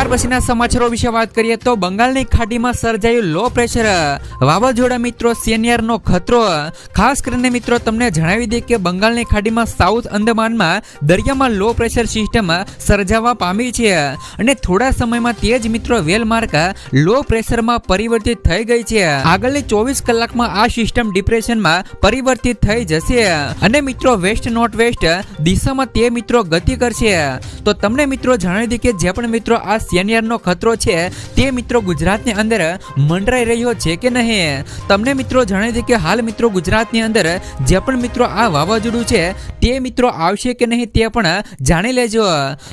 ત્યાર પછીના સમાચારો વિશે વાત કરીએ તો બંગાળની ખાડીમાં સર્જાયું લો પ્રેશર વાવાઝોડા મિત્રો સેનિયરનો ખતરો. ખાસ કરીને મિત્રો, તમને જણાવી દઈએ કે બંગાળની ખાડીમાં સાઉથ અંદમાનમાં દરિયામાં લો પ્રેશર સિસ્ટમ સર્જાવા પામી છે. અને થોડા સમયમાં તે જ મિત્રો વેલમાર્ક લો પ્રેશરમાં પરિવર્તિત થઈ ગઈ છે. આગળની ચોવીસ કલાકમાં આ સિસ્ટમ ડિપ્રેશનમાં પરિવર્તિત થઈ જશે. અને મિત્રો વેસ્ટ નોર્થ વેસ્ટ દિશામાં તે મિત્રો ગતિ કરશે. તો તમને મિત્રો જણાવી દઈએ કે જે પણ મિત્રો આ સિનિયરનો ખતરો છે, તે મિત્રો ગુજરાતની અંદર મંડરાઈ રહ્યો છે કે નહીં? તમને મિત્રો જણાવી દઈએ કે હાલ મિત્રો ગુજરાતની અંદર જે પણ મિત્રો આ વાવાઝોડું છે, તે મિત્રો આવશે કે નહીં તે પણ જાણી લેજો.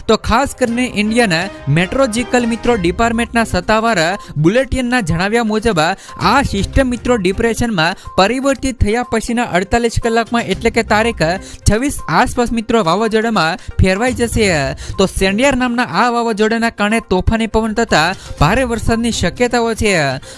તો ખાસ કરીને ઇન્ડિયન મેટ્રોલોજીકલ મિત્રો ડિપાર્ટમેન્ટના સત્તાવાર બુલેટિનના જણાવ્યા મુજબ, આ સિસ્ટમ મિત્રો ડિપ્રેશનમાં પરિવર્તિત થયા પછીના અડતાલીસ કલાકમાં એટલે કે તારીખ છવ્વીસ આસપાસ મિત્રો વાવાઝોડામાં ફેરવાઈ જશે. તો સેન્ડિયાર નામના આ વાવાઝોડાના કારણે તોફાની પવન તથા ભારે વરસાદની શક્યતાઓ છે.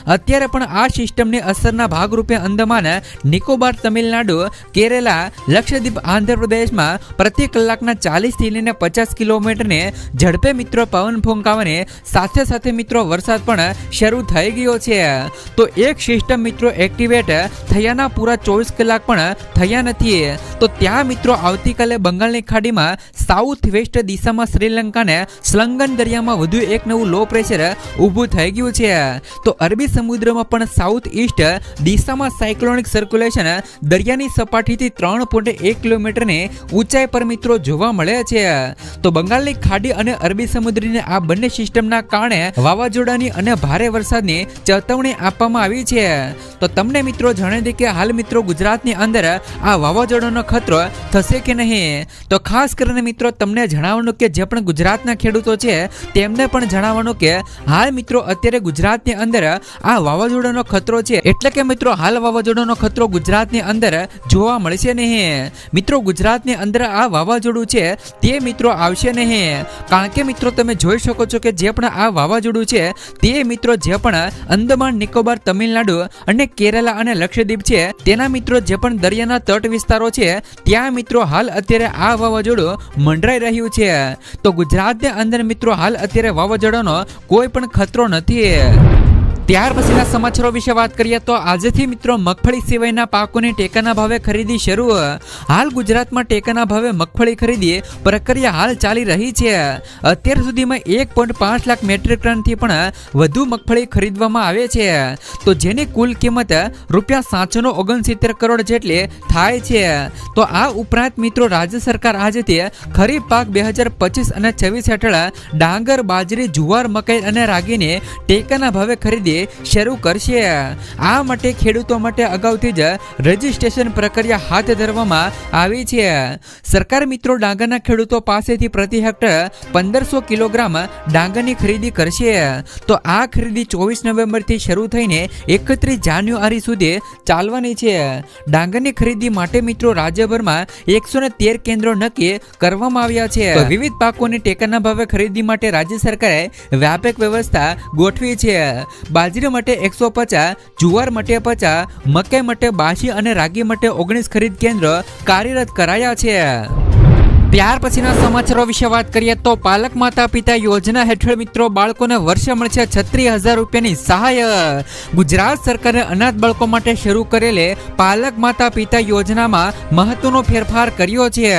અત્યારે પણ આ સિસ્ટમની અસરના ભાગરૂપે અંદમાન, નિકોબાર, તમિલનાડુ, કેરેલા, લક્ષદ્વીપ, આંધ્રપ્રદેશમાં પ્રતિ કલાકના ચાલીસથી લઈને પચાસ કિલોમીટરને ઝડપે મિત્રો પવન ફૂંકાવાને સાથે સાથે મિત્રો વરસાદ પણ શરૂ થઈ ગયો છે. તો એક સિસ્ટમ મિત્રો એક્ટિવેટ થયાના પૂરા ચોવીસ કલાક પણ થયા નથી. તો ત્યાં મિત્રો આવતીકાલે બંગાળની ખાડીમાં સાઉથ વેસ્ટ દિશામાં શ્રીલંકાને સ્લંગન દરિયામાં વધુ એક નવું લો પ્રેશર ઊભું થઈ ગયું છે. તો અરબી સમુદ્રમાં પણ સાઉથ ઈસ્ટ દિશામાં સાયક્લોનિક સર્ક્યુલેશન દરિયાની સપાટીથી ત્રણ પોઈન્ટ એક કિલોમીટરની ઊંચાઈ પર મિત્રો જોવા મળે છે. તો બંગાળની ખાડી અને અરબી સમુદ્રની આ બંને સિસ્ટમના કારણે વાવાઝોડાની અને ભારે વરસાદની ચેતવણી આપવામાં આવી છે. તો તમને મિત્રો જણાવી દે કે હાલ મિત્રો ગુજરાતની અંદર આ વાવાઝોડાનો ખતરો થશે કે નહીં? તો ખાસ કરીને મિત્રો તમને જણાવવાનું કે જે પણ ગુજરાતના ખેડૂતો છે, તેમને પણ જણાવવાનું કે, હાલ મિત્રો અત્યારે ગુજરાતની અંદર આ વાવાઝોડાનો ખતરો છે. એટલે કે મિત્રો હાલ વાવાઝોડાનો ખતરો ગુજરાતની અંદર જોવા મળશે નહીં. મિત્રો ગુજરાતની અંદર આ વાવાઝોડું છે તે મિત્રો આવશે નહીં. કારણ કે મિત્રો તમે જોઈ શકો છો કે જે પણ આ વાવાઝોડું છે તે મિત્રો જે પણ અંદમાન, નિકોબાર, તમિલનાડુ અને કેરલા અને લક્ષદ્વીપ છે, તેના મિત્રો જે પણ દરિયાના તટ વિસ્તારો છે, ત્યાં મિત્રો હાલ અત્યારે આ વાવાઝોડું મંડરાઈ રહ્યું છે. તો ગુજરાતની અંદર મિત્રો હાલ અત્યારે વાવાઝોડાનો કોઈ પણ ખતરો નથી. ત્યાર પછીના સમાચારો વિશે વાત કરીએ તો આજથી મિત્રો મગફળી સિવાયના પાકોની ટેકાના ભાવે ખરીદી શરૂ. હાલ ગુજરાતમાં ટેકાના ભાવે મગફળી ખરીદી પ્રક્રિયા હાલ ચાલી રહી છે. અત્યાર સુધીમાં એક પોઈન્ટ પાંચ લાખ મેટ્રિક ટનથી પણ વધુ મગફળી ખરીદવામાં આવે છે. તો જેની કુલ કિંમત રૂપિયા સાતસો ઓગણસિત્તેર કરોડ જેટલી થાય છે. તો આ ઉપરાંત મિત્રો રાજ્ય સરકાર આજથી ખરીફ પાક બે હજાર પચીસ અને છવ્વીસ હેઠળ ડાંગર, બાજરી, જુવાર, મકાઈ અને રાગીને ટેકાના ભાવે ખરીદી શરૂ કરશે. આ માટે ખેડૂતો માટે અગાઉથી જ રજીસ્ટ્રેશન પ્રક્રિયા હાથ ધરવામાં આવી છે. સરકાર મિત્રો ડાંગરના ખેડૂતો પાસેથી પ્રતિ હેક્ટર પંદરસો કિલોગ્રામ ડાંગરની ખરીદી કરશે. તો આ ખરીદી ચોવીસ નવેમ્બરથી શરૂ થઈને એકત્રીસ જાન્યુઆરી સુધી ચાલવાની છે. ડાંગરની ખરીદી માટે મિત્રો રાજ્યભરમાં એકસો તેર કેન્દ્રો નક્કી કરવામાં આવ્યા છે. વિવિધ પાકોની ટેકાના ભાવે ખરીદી માટે રાજ્ય સરકારે વ્યાપક વ્યવસ્થા ગોઠવી છે. બાજરી માટે એકસો પચાસ, જુવાર માટે પચાસ, મકાઈ માટે બાસી અને રાગી માટે ઓગણીસ ખરીદ કેન્દ્ર કાર્યરત કરાયા છે. ત્યાર પછીના સમાચારો વિશે વાત કરીએ તો પાલક માતા પિતા યોજના હેઠળ મિત્રો બાળકોને વર્ષે મળશે છત્રીસ હજાર રૂપિયાની સહાય. ગુજરાત સરકારે અનાથ બાળકો માટે શરૂ કરેલે પાલક માતા પિતા યોજનામાં મહત્વનો ફેરફાર કર્યો છે.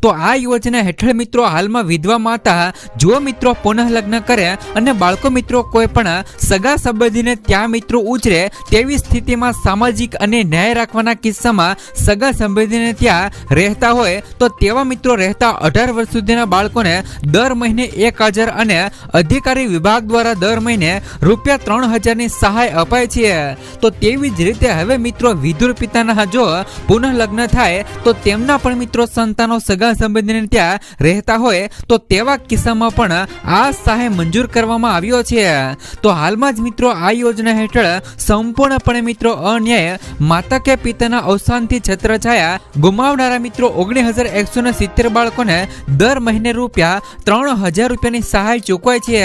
તો આ યોજના હેઠળ મિત્રો હાલમાં વિધવા માતા જો મિત્રો પુનઃ લગ્ન કરે અને બાળકો મિત્રો કોઈ પણ સગા સંબંધીને ત્યાં મિત્રો ઉછરે તેવી સ્થિતિમાં સામાજિક અને ન્યાય રાખવાના કિસ્સામાં સગા સંબંધીને ત્યાં રહેતા હોય તો તેવા મિત્રો રહેતા રહેતા અઢાર વર્ષ સુધીના બાળકોને દર મહિને એક હજાર અને અધિકારી વિભાગ દ્વારા દર મહિને રૂપિયા ત્રણ હજારની સહાય અપાય છે. તો તેવી જ રીતે હવે મિત્રો વિધુર પિતાના જો પુનઃ લગ્ન થાય, તો તેમના પણ મિત્રો સંતાનો સગા સંબંધીને ત્યાં રહેતા હોય, તો તેવા કિસ્સામાં પણ આ સહાય મંજૂર કરવામાં આવ્યો છે. તો હાલમાં જ મિત્રો આ યોજના હેઠળ સંપૂર્ણપણે મિત્રો અન્યાય, માતા કે પિતાના અવસાનથી છત્રછાયા ગુમાવનારા મિત્રો ઓગણીસ હજાર એકસો ને સિત્તેર બાળકોને દર મહિને રૂપિયા ત્રણ હજાર રૂપિયાની સહાય ચૂકવાય છે.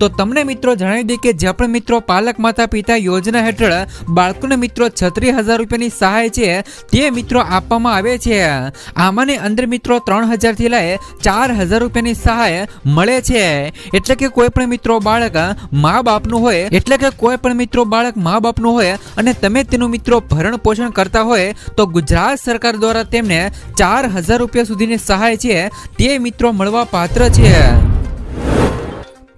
તો તમને મિત્રો જણાવી દઈએ કે જે પણ મિત્રો પાલક માતા પિતા યોજના હેઠળ બાળકોને મિત્રો છત્રીસ હજાર રૂપિયાની સહાય છે, તે મિત્રો આપવામાં આવે છે. આમાંની અંદર મિત્રો ત્રણ હજારથી લઈ ચાર હજાર રૂપિયાની સહાય મળે છે. એટલે કે કોઈ પણ મિત્રો બાળક મા બાપનું હોય, એટલે કે કોઈ પણ મિત્રો બાળક મા બાપનું હોય અને તમે તેનું મિત્રો ભરણ પોષણ કરતા હોય, તો ગુજરાત સરકાર દ્વારા તેમને ચાર હજાર રૂપિયા સુધીની સહાય છે. તે મિત્રો મળવા પાત્ર છે.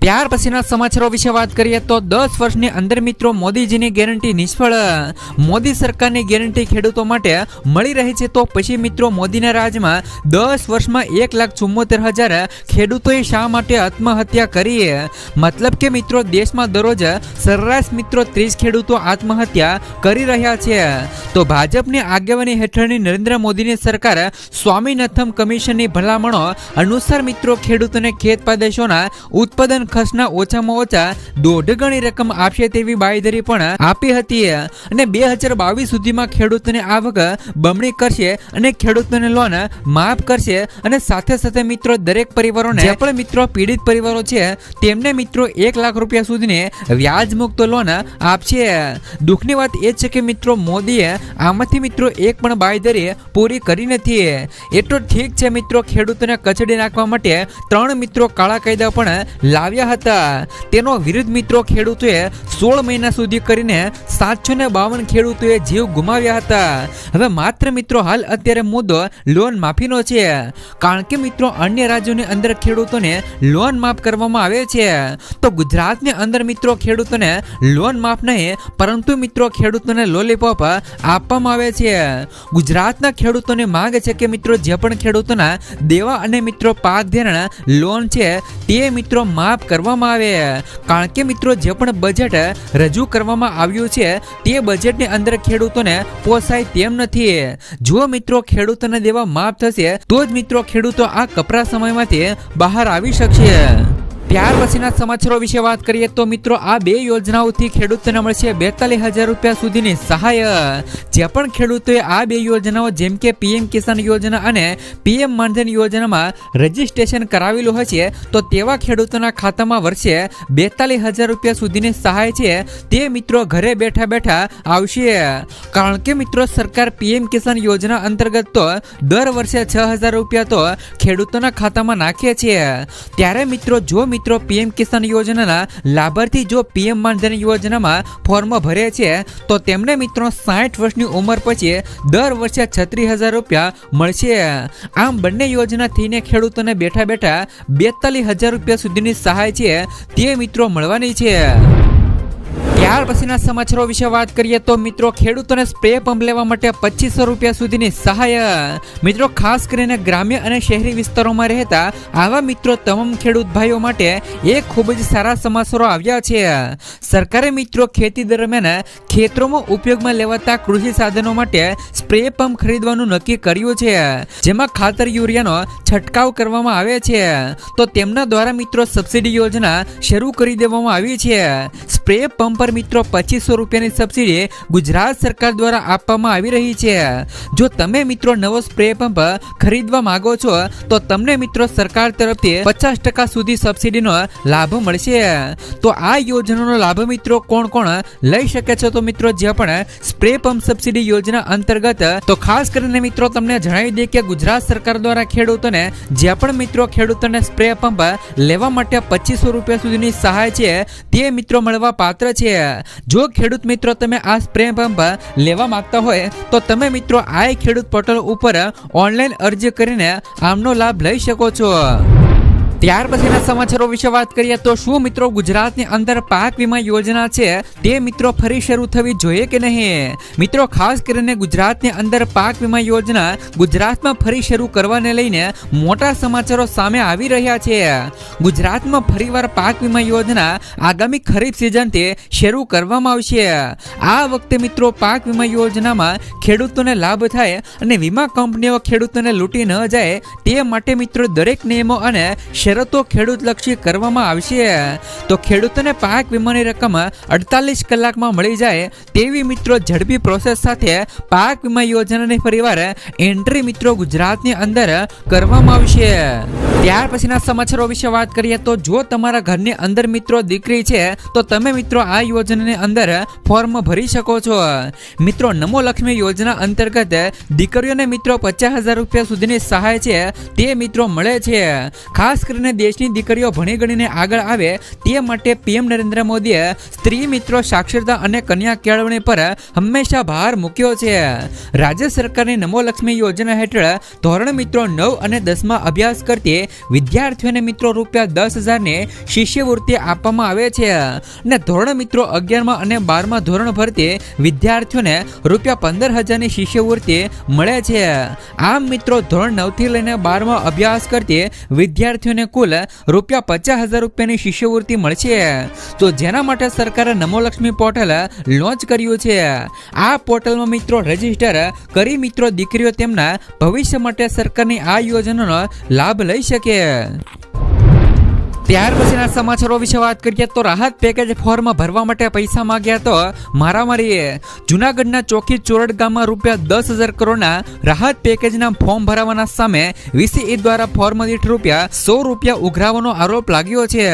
ત્યાર પછીના સમાચારો વિશે વાત કરીએ તો દસ વર્ષની અંદર મિત્રો મોદીજીની ગેરંટી નિષ્ફળ. મોદી સરકારની ગેરંટી ખેડૂતો માટે મળી રહી છે તો પછી મિત્રો મોદીના રાજમાં દસ વર્ષમાં એક લાખ ચુમ્મોતેર હજાર ખેડૂતોએ શા માટે આત્મહત્યા કરી? મતલબ કે મિત્રો દેશમાં દરરોજ સરેરાશ મિત્રો ત્રીસ ખેડૂતો આત્મહત્યા કરી રહ્યા છે. તો ભાજપની આગેવાની હેઠળની નરેન્દ્ર મોદીની સરકાર સ્વામીનાથમ કમિશનની ભલામણો અનુસાર મિત્રો ખેડૂતોને ખેત પેદાશોના ઉત્પાદન ખર્ચના ઓછામાં ઓછા દોઢ ગણી રકમ આપશે તેવી બાંયધરી પણ આપી હતી અને બે હજાર બાવીસ સુધીમાં ખેડૂતોને આવક બમણી કરશે અને ખેડૂતોને લોન માફ કરશે. અને સાથે સાથે મિત્રો, દરેક પરિવારોને જે પણ મિત્રો પીડિત પરિવારો છે, તેમને મિત્રો એક લાખ રૂપિયા સુધીની વ્યાજ મુક્ત લોન આપશે. દુઃખની વાત એ છે કે મિત્રો, મોદીએ આમાંથી મિત્રો એક પણ બાંયધરી પૂરી કરી નથી. એટલો ઠીક છે મિત્રો, ખેડૂતોને કચડી નાખવા માટે ત્રણ મિત્રો કાળા કાયદા પણ લાવ્યા હતા. તેનો વિરુદ્ધ મિત્રો ખેડૂતોએ સોળ મહિના સુધી કરીને સાતસો ને બાવન ખેડૂતોએ જીવ ગુમાવ્યા હતા. હવે માત્ર મિત્રો હાલ અત્યારે મુદ્દો લોન માફીનો છે. કારણ કે મિત્રો અન્ય રાજ્યોની અંદર ખેડૂતોને લોન માફ કરવામાં આવે છે. તો ગુજરાતની અંદર મિત્રો ખેડૂતોને લોન માફ નહીં, પરંતુ મિત્રો ખેડૂતોને લોલીપોપ આપવામાં આવે છે. ગુજરાતના ખેડૂતોને માંગ છે કે મિત્રો જે પણ ખેડૂતોના દેવા અને મિત્રો પાક ધિરાણ લોન છે, તે મિત્રો માફ કરવામાં આવે. કારણ કે મિત્રો, જે પણ બજેટ રજૂ કરવામાં આવ્યું છે, તે બજેટની અંદર ખેડૂતોને પોસાય તેમ નથી. જો મિત્રો, ખેડૂતોને દેવા માફ થશે, તો જ મિત્રો, ખેડૂતો આ કપરા સમયમાંથી બહાર આવી શકશે. ત્યાર પછીના સમાચારો વિશે વાત કરીએ તો મિત્રો, આ બે યોજનાઓથી ખેડૂતોને મળશે બેતાલીસ હજાર રૂપિયા સુધીની સહાય. જે પણ ખેડૂતોએ આ બે યોજનાઓ, જેમ કે પીએમ કિસાન યોજના અને પીએમ માનધન યોજનામાં રજીસ્ટ્રેશન કરાવેલું હશે તો તેવા ખેડૂતોના ખાતામાં વર્ષે બેતાલીસ હજાર રૂપિયા સુધીની સહાય છે, તે મિત્રો ઘરે બેઠા બેઠા આવશે. કારણ કે મિત્રો, સરકાર પીએમ કિસાન યોજના અંતર્ગત તો દર વર્ષે છ હજાર રૂપિયા તો ખેડૂતોના ખાતામાં નાખે છે. ત્યારે મિત્રો, જો મિત્રો, પીએમ કિસાન યોજનાના લાભાર્થી જો પીએમ માનધન યોજનામાં ફોર્મ ભરે છે, તો તેમને મિત્રો સાઠ વર્ષની ઉંમર પછી દર વર્ષે છત્રીસ હજાર રૂપિયા મળશે. આમ બંને યોજના થઈને ખેડૂતોને બેઠા બેઠા બેતાલીસ હજાર રૂપિયા સુધીની સહાય છે તે મિત્રો મળવાની છે. ત્યાર પછીના સમાચારો વિશે વાત કરીએ તો મિત્રો, ખેડૂતોને સ્પ્રે પંપ લેવા માટે પચીસો રૂપિયા સુધીની સહાય. મિત્રો, ખાસ કરીને ગ્રામ્ય અને શહેરી વિસ્તારોમાં રહેતા આવા મિત્રો તમામ ખેડૂત ભાઈઓ માટે એ ખૂબ જ સારા સમાચારો આવ્યા છે. સરકારે મિત્રો, ખેતી દરમિયાન ખેતરોમાં ઉપયોગમાં લેવાતા કૃષિ સાધનો માટે સ્પ્રે પંપ ખરીદવાનું નક્કી કર્યું છે. જેમાં ખાતર યુરિયાનો છંટકાવ કરવામાં આવે છે. તો તેમના દ્વારા મિત્રો સબસિડી યોજના શરૂ કરી દેવામાં આવી છે. સ્પ્રે પંપ પર મિત્રો, પચીસો રૂપિયાની સબસિડી ગુજરાત સરકાર દ્વારા આપવામાં આવી રહી છે. જો તમે મિત્રો નવો સ્પ્રે પંપ ખરીદવા માંગો છો, તો તમને મિત્રો સરકાર તરફથી પચાસ ટકા સુધી સબસિડીનો લાભ મળશે. તો આ યોજનાનો લાભ મિત્રો કોણ કોણ લઈ શકે છે? તો મિત્રો, જે પણ સ્પ્રે પંપ સબસિડી યોજના અંતર્ગત, તો ખાસ કરીને મિત્રો તમને જણાવી દઈએ કે ગુજરાત સરકાર દ્વારા ખેડૂતોને જે પણ મિત્રો ખેડૂતોને સ્પ્રે પંપ લેવા માટે પચીસો રૂપિયા સુધીની સહાય છે, તે મિત્રો મળવા પાત્ર છે. જો ખેડૂત મિત્રો તમે આ સ્પ્રે પંપ લેવા માંગતા હોય, તો તમે મિત્રો આ ખેડૂત પોર્ટલ ઉપર ઓનલાઈન અરજી કરીને આમનો લાભ લઈ શકો છો. ત્યાર પછીના સમાચારો વિશે વાત કરીએ તો શું મિત્રો ગુજરાતની અંદર પાક વીમા યોજના છે તે મિત્રો ફરી શરૂ થવી જોઈએ કે નહીં? મિત્રો, ખાસ કરીને ગુજરાતની અંદર પાક વીમા યોજના ગુજરાતમાં ફરી શરૂ કરવાને લઈને મોટા સમાચારો સામે આવી રહ્યા છે. ગુજરાતમાં ફરીવાર પાક વીમા યોજના આગામી ખરીફ સિઝનથી શરૂ કરવામાં આવશે. આ વખતે મિત્રો પાક વીમા યોજનામાં ખેડૂતોને લાભ થાય અને વીમા કંપનીઓ ખેડૂતોને લૂંટી ન જાય તે માટે મિત્રો દરેક નિયમો અને શરતો ખેડૂતલક્ષી કરવામાં આવશે. તો ખેડૂતોને પાક વીમાની રકમ અડતાલીસ કલાકમાં મળી જાય તેવી મિત્રો ઝડપી પ્રોસેસ સાથે પાક વીમા યોજનાની ફરીવાર એન્ટ્રી મિત્રો ગુજરાતની અંદર કરવામાં આવશે. ત્યાર પછીના સમાચારો વિશે વાત કરીએ તો જો તમારા ઘરની અંદર મિત્રો દીકરી છે, તો તમે મિત્રો આ યોજનાની અંદર ફોર્મ ભરી શકો છો. મિત્રો, નમો લક્ષ્મી યોજના અંતર્ગત દીકરીઓને મિત્રો પચાસ હજાર રૂપિયા સુધીની સહાય છે, તે મિત્રો મળે છે. ખાસ કરીને દેશની દીકરીઓ ભણી ગણીને આગળ આવે તે માટે પીએમ નરેન્દ્ર મોદીએ સ્ત્રી મિત્રો સાક્ષરતા અને કન્યા કેળવણી પર હંમેશા ભાર મૂક્યો છે. રાજ્ય સરકારની નમોલક્ષ્મી યોજના હેઠળ ધોરણ મિત્રો નવ અને દસમાં અભ્યાસ કરતી વિદ્યાર્થીઓને મિત્રો રૂપિયા દસ હજારને શિષ્યવૃત્તિ આપવામાં આવે છે અને ધોરણ મિત્રો અગિયારમાં અને બારમાં ધોરણ ભરતી વિદ્યાર્થીઓને રૂપિયા પંદર હજારની શિષ્યવૃત્તિ મળે છે. આમ મિત્રો ધોરણ નવથી લઈને બારમાં અભ્યાસ કરતી વિદ્યાર્થીઓને કુલ રૂપિયા પચાસ હજાર રૂપિયાની શિષ્યવૃત્તિ મળશે. તો જેના માટે સરકારે નમો લક્ષ્મી પોર્ટલ લોન્ચ કર્યું છે. આ પોર્ટલમાં મિત્રો રજિસ્ટર કરી મિત્રો દીકરીઓ તેમના ભવિષ્ય માટે સરકારની આ યોજનાનો લાભ લઈ શકે. ત્યાર પછીના સમાચારો વિશે વાત કરીએ તો રાહત પેકેજ ફોર્મ ભરવા માટે પૈસા માંગ્યા તો મારામારી જુનાગઢના ચોકી ચોરડ ગામમાં રૂપિયા દસ હજાર કરોડના રાહત પેકેજના ફોર્મ ભરાવાના સામે વીસીઈ દ્વારા ફોર્મ દીઠ રૂપિયા સો રૂપિયા ઉઘરાવવાનો આરોપ લાગ્યો છે.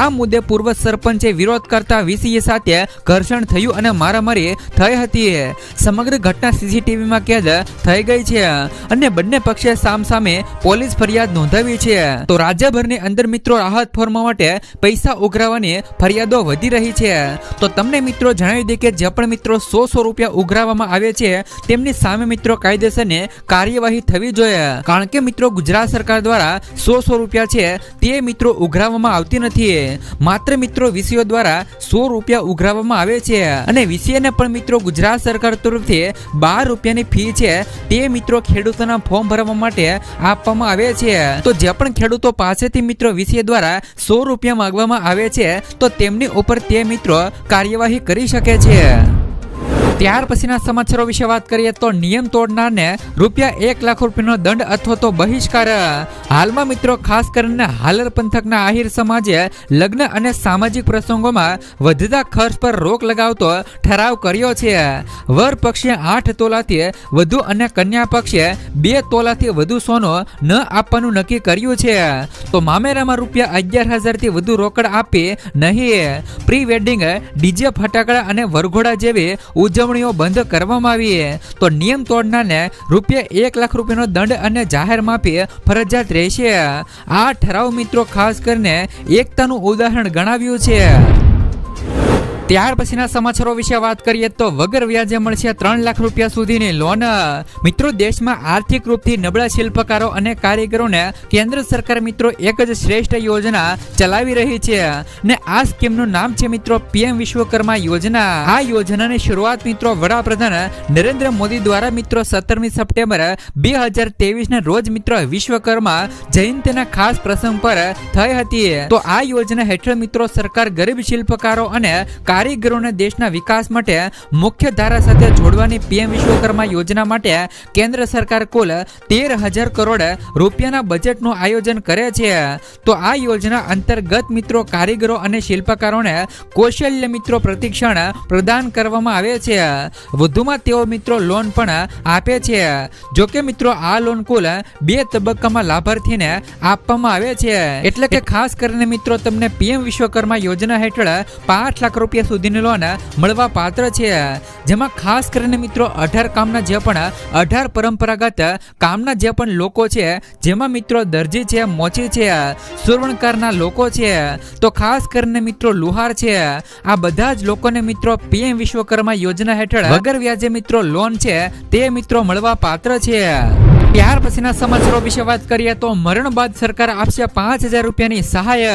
આ મુદ્દે પૂર્વ સરપંચે વિરોધ કરતા વીસીએ સાથે ઘર્ષણ થયું અને મારામારી થઈ હતી. સમગ્ર ઘટના સીસીટીવીમાં કેદ થઈ ગઈ છે અને બંને પક્ષે સામસામે પોલીસ ફરિયાદ નોંધાવી છે. તો રાજ્યભરની અંદર મિત્રો રાહત ફોર્મ માટે પૈસા ઉઘરાવવાની ફરિયાદો વધી રહી છે. તો તમને મિત્રો જણાવી દે કે જે પણ મિત્રો સો સો રૂપિયા ઉઘરાવવામાં આવે છે, તેમની સામે મિત્રો કાયદેસરની કાર્યવાહી થવી જોઈએ. કારણ કે મિત્રો ગુજરાત સરકાર દ્વારા સો સો રૂપિયા છે, તે મિત્રો ઉઘરાવવામાં આવતી નથી. માત્ર મિત્રો વિષયો દ્વારા સો રૂપિયા ઉઘરાવવામાં આવે છે અને વિષયને પણ મિત્રો ગુજરાત સરકાર તરફથી બાર રૂપિયાની ફી છે, તે મિત્રો ખેડૂતોના ફોર્મ ભરવા માટે આપવામાં આવે છે. તો જે પણ ખેડૂતો પાસેથી મિત્રો વિષય દ્વારા સો રૂપિયા માંગવામાં આવે છે તો તેમની ઉપર તે મિત્રો કાર્યવાહી કરી શકે છે. ત્યાર પછીના સમાચારો વિશે વાત કરીએ તો નિયમ તોડનારને રૂપિયા એક લાખ રૂપિયાનો દંડ અથવા તો બહિષ્કાર. હાલમાં મિત્રો, ખાસ કરીને હાલર પંથકના આહિર સમાજે લગ્ન અને સામાજિક પ્રસંગોમાં વધતા ખર્ચ પર રોક લગાવતો ઠરાવ કર્યો છે. વર પક્ષે આઠ તોલાથી વધુ અને કન્યા પક્ષે બે તોલાથી વધુ સોનું ન આપવાનું નક્કી કર્યું છે. તો મામેરામાં રૂપિયા અગિયાર હજારથી વધુ રોકડ આપી નહીં. પ્રી વેડિંગ ડીજે ફટાકડા અને વરઘોડા જેવી ઉજવણીઓ બંધ કરવામાં આવી તો નિયમ તોડનારને રૂપિયા એક લાખ રૂપિયાનો દંડ અને જાહેર માફી ફરજિયાત રહેશે. આ ઠરાવ મિત્રો ખાસ કરીને એકતાનું ઉદાહરણ ગણાવ્યું છે. ત્યાર પછીના સમાચારો વિશે વાત કરીએ તો વગર વ્યાજે મળશે ત્રણ લાખ રૂપિયા સુધીની લોન. મિત્રો, દેશમાં આર્થિક રૂપથી નબળા શિલ્પકારો અને કારીગરોને કેન્દ્ર સરકાર મિત્રો એક જ શ્રેષ્ઠ યોજના ચલાવી રહી છે ને આ સ્કીમનું નામ છે મિત્રો પીએમ વિશ્વકર્મા યોજના. આ યોજનાની શરૂઆત મિત્રો વડાપ્રધાન નરેન્દ્ર મોદી દ્વારા મિત્રો સત્તરમી સપ્ટેમ્બર બે હજાર ના રોજ મિત્રો વિશ્વકર્મા જયંતિના ખાસ પ્રસંગ પર થઈ હતી. તો આ યોજના હેઠળ મિત્રો સરકાર ગરીબ શિલ્પકારો અને કારીગરોને દેશના વિકાસ માટે મુખ્ય ધારા સાથે જોડવાની પીએમ વિશ્વકર્મા યોજના માટે કેન્દ્ર સરકાર કુલ તેર હજાર કરોડ રૂપિયાના બજેટનું આયોજન કરે છે. તો આ યોજના અંતર્ગત મિત્રો કારીગરો અને શિલ્પકારોને કૌશલ્ય મિત્રો પ્રતિક્ષણ પ્રદાન કરવામાં આવે છે. વધુમાં તેઓ મિત્રો લોન પણ આપે છે. જો કે મિત્રો આ લોન કુલ બે તબક્કામાં લાભાર્થીને આપવામાં આવે છે. એટલે કે ખાસ કરીને મિત્રો તમને પીએમ વિશ્વકર્મા યોજના હેઠળ પાંચ લાખ રૂપિયા સુધીની લોન મળવા પાત્ર છે. જેમાં ખાસ કરીને મિત્રો અઢાર કામના જે પણ અઢાર પરંપરાગત કામના જે પણ લોકો છે, જેમાં મિત્રો દરજી છે, મોચી છે સુરવણકારના લોકો છે, તો ખાસ કરીને મિત્રો લુહાર છે. આ બધા જ લોકોને મિત્રો પીએમ વિશ્વકર્મા યોજના હેઠળ વગર વ્યાજે મિત્રો લોન છે, તે મિત્રો મળવા પાત્ર છે. ત્યાર પછીના સમાચારો વિશે વાત કરીએ તો મરણ બાદ સરકાર આપશે પાંચ હજાર રૂપિયાની સહાય.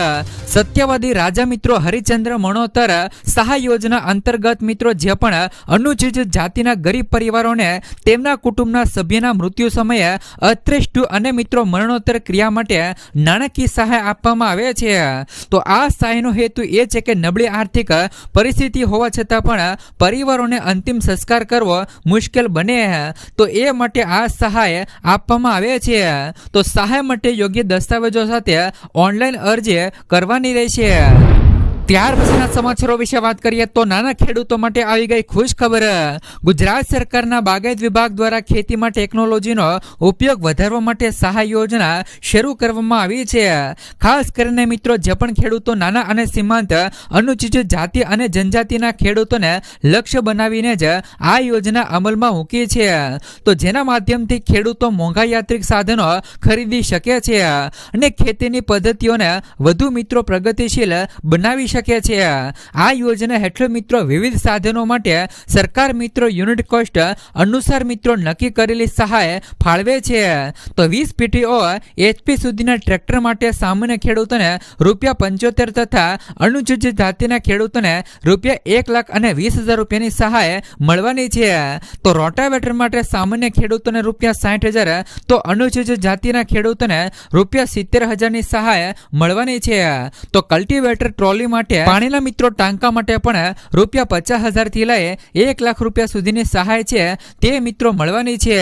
સત્યવાદી રાજા મિત્રો હરિચંદ્ર મણોતર સહાય યોજના અંતર્ગત મિત્રો જે પણ અનુસૂચિત જાતિના ગરીબ પરિવારોને તેમના કુટુંબના સભ્યના મૃત્યુ સમયે અત્રેષ્ટુ અને મિત્રો મરણોત્તર ક્રિયા માટે નાણાકીય સહાય આપવામાં આવે છે. તો આ સહાયનો હેતુ એ છે કે નબળી આર્થિક પરિસ્થિતિ હોવા છતાં પણ પરિવારોને અંતિમ સંસ્કાર કરવો મુશ્કેલ બને. તો એ માટે આ સહાય આપવામાં આવે છે. તો સહાય માટે યોગ્ય દસ્તાવેજો સાથે ઓનલાઈન અરજી કરવાની રહેશે. ત્યાર પછીના સમાચારો વિશે વાત કરીએ તો નાના ખેડૂતો માટે આવી ગઈ ખુશ ખબર. ગુજરાત સરકારના બાગાયત વિભાગ દ્વારા ખેતીમાં ટેકનોલોજીનો ઉપયોગ વધારવા માટે સહાય યોજના શરૂ કરવામાં આવી છે. ખાસ કરીને મિત્રો, જે પણ ખેડૂતો નાના અને સીમાંત, અનુસૂચિત જાતિ અને જનજાતિના ખેડૂતોને લક્ષ્ય બનાવીને જ આ યોજના અમલમાં મૂકી છે. તો જેના માધ્યમથી ખેડૂતો મોંઘા યાત્રિક સાધનો ખરીદી શકે છે અને ખેતીની પદ્ધતિઓને વધુ મિત્રો પ્રગતિશીલ બનાવી શકે છે આ યોજના હેઠળ મિત્રો વિવિધ સાધનો માટે સરકાર મિત્રો યુનિટ કોસ્ટ અનુસાર મિત્રો નક્કી કરેલી સહાય ફાળવે છે. તો વીસ પીટીઓ એચપી સુધીના ટ્રેક્ટર માટે સામાન્ય ખેડૂતોને રૂપિયા પંચોતેર તથા અનુસૂચિત જાતિના ખેડૂતોને રૂપિયા એક લાખ અને વીસ હજાર રૂપિયાની સહાય મળવાની છે. તો રોટાવેટર માટે સામાન્ય ખેડૂતોને રૂપિયા સાઠ હજાર, તો અનુસૂચિત જાતિના ખેડૂતોને રૂપિયા સિત્તેર હજારની સહાય મળવાની છે. તો કલ્ટિવેટર ટ્રોલી માટે પાણીના મિત્રો ટાંકા માટે પણ રૂપિયા પચાસ હજારથી લઈ એક લાખ રૂપિયા સુધીની સહાય છે તે મિત્રો મળવાની છે.